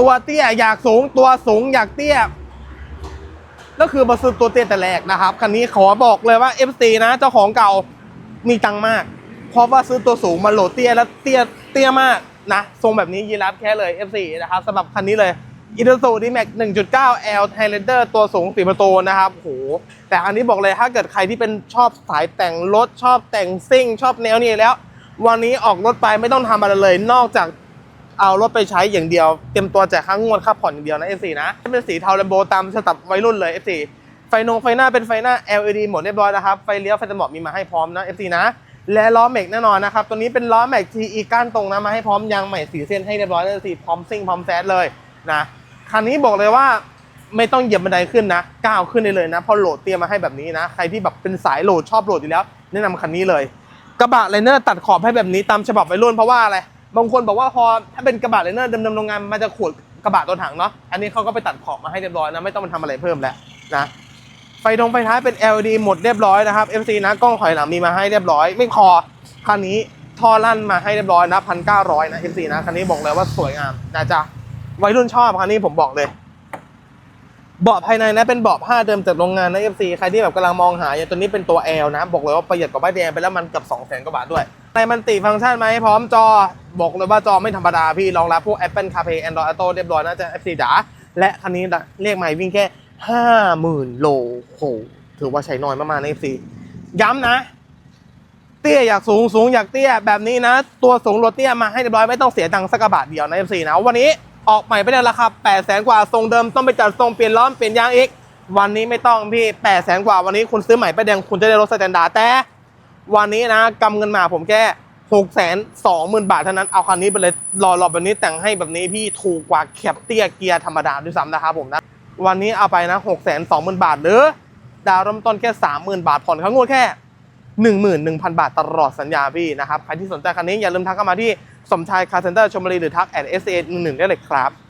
ตัวเตี้ยอยากสูงตัวสูงอยากเตี้ยก็คือมาซื้อตัวเตี้ยแต่แรกนะครับคันนี้ขอบอกเลยว่า FC นะเจ้าของเก่ามีตังมาก เพราะว่าซื้อตัวสูงมาโหลดเตี้ยแล้วเตี้ยเตี้ยมากนะทรงแบบนี้ยีรับแค่เลย F4 นะครับสำหรับคันนี้เลยอี u ซูดีแม็ก1.9 L Highlander ตัวสูงสีประตูนะครับโหแต่อันนี้บอกเลยถ้าเกิดใครที่เป็นชอบสายแต่งรถชอบแต่งซิ่ง ชอบแนวนี้แล้ว วันนี้ออกรถไปไม่ต้องทำอะไรเลย นอกจาก เอารถไปใช้อย่างเดียว เตรียมตัวแจกค่างวดค่าผ่อนอย่างเดียวนะ F4 นะเป็นสีเทาแลมโบตามสตับวัยรุ่นเลย F4 ไฟนงไฟหน้าเป็นไฟหน้า LED หมดเรียบร้อยนะครับ ไฟเลี้ยวไฟตะหมอบมีมาให้พร้อมนะ F4 นะ และล้อแม็กแน่นอนนะครับ ตัวนี้เป็นล้อแม็ก TE ก้านตรงนะมาให้พร้อมยางใหม่สีเส้นให้เรียบร้อยเลยสีพร้อมซิ่งพร้อมแซดเลยนะคันนี้บอกเลยว่าไม่ต้องเหยียบบันไดขึ้นนะก้าวขึ้นได้เลยนะพราะโหลดเตรียมมาให้แบบนี้นะ ใครที่แบบเป็นสายโหลดชอบโหลดอยู่แล้ว แนะนำคันนี้เลย กระบะไลเนอร์ตัดขอบให้แบบนี้ตามฉบับวัยรุ่นเพราะว่าอะไร บางคนบอกว่าพอถ้าเป็นกระบะไลเนอร์เดิมๆโรงงานมันจะขูดกระบะตัวถังเนาะอันนี้เขาก็ไปตัดขอบมาให้เรียบร้อยนะไม่ต้องมาทำอะไรเพิ่มแล้วนะไฟตรงไฟท้ายเป็น LED หมดเรียบร้อยนะครับ FC นะกล้องถอยหลังมีมาให้เรียบร้อย ไม่พอคันนี้ท่อลั่นมาให้เรียบร้อยนะพันเก้าร้อยนะ FC นะคันนี้บอกเลยว่าสวยงามนะจ๊ะวัยรุ่นชอบคันนี้ผมบอกเลยเบาะภายในนะเป็นเบาะผ้าเดิมจากโรงงานนะ FC ใครที่แบบกำลังมองหาอย่างตัวนี้เป็นตัว L นะบอกเลยว่าประหยัดกว่าป้ายแดงไปแล้วมันเกับ2 0 0 0 0 0กว่าบาทด้วยในมันติฟังก์ชันไหมพร้อมจอ บอกเลยว่าจอไม่ธรรมดาพี่รองรับพวก Apple CarPlay Android Auto เรียบร้อยนะจะ FC จ๋าและคันนี้เรียกใหม่วิ่งแค่ 50,000 โลโหถือว่าใช้น้อยมากๆใน FC ย้ำนะ เตี้ยอยากสูงสูงอยากเตี้ยแบบนี้นะ ตัวสูงรถเตี้ยมาให้เรียบร้อยไม่ต้องเสียตังค์สักบาทเดียวใน FC นะ วันนี้ออกใหม่ไปในราคา8 0 0แสนกว่าทรงเดิมต้องไปจัดทรงเปลี่ยนล้อมเปลี่ยนยางอีกวันนี้ไม่ต้องพี่8 0 0แสนกว่าวันนี้คุณซื้อใหม่ไปแดงคุณจะได้รถสแตนดาร์ดแต่วันนี้นะกำเงินมาผมแค่ หกแสนสองหมื่นบาทเท่านั้นเอาคันนี้ไปเลยรอรอแบบนี้แต่งให้แบบนี้พี่ถูกกว่าแคปเตียเกียร์ธรรมดาด้วยซ้ำนะครับผมนะวันนี้เอาไปนะหกแสนสองหมื่นบาทหรือดาวน์เริ่มต้นแค่สามหมื่นบาทผ่อนครั้งงวดแค่หนึ่งหมื่นหนึ่งพันบาทตลอดสัญญาพี่นะครับใครที่สนใจคันนี้อย่าลืมทักเข้ามาที่สมชายคาร์เซนเตอร์ชมบุรีหรือทักแอดเอสเอหนึ่งได้เลยครับ